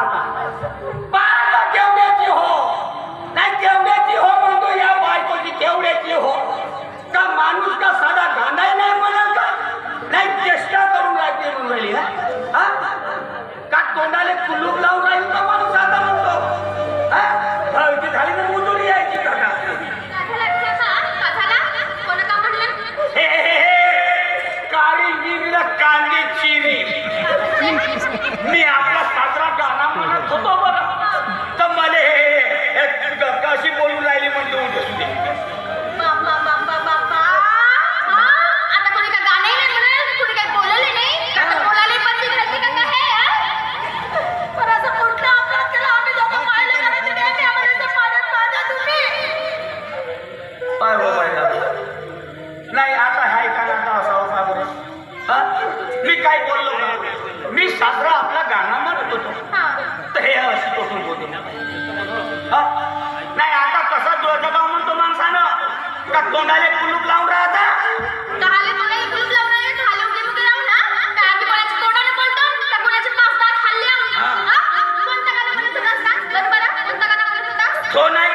Amada. पाय हो पाहिजे नाही आता हाय का आता असावं का बरं. मी काय बोललो मी सासरा आपला गाणं म्हणत होतो. तर हे अशी टोकून बोलतो नाही आता कसा जगाव म्हणतो माणसानं? का तोंडाले कुलूप लावून राहता? हो? नाही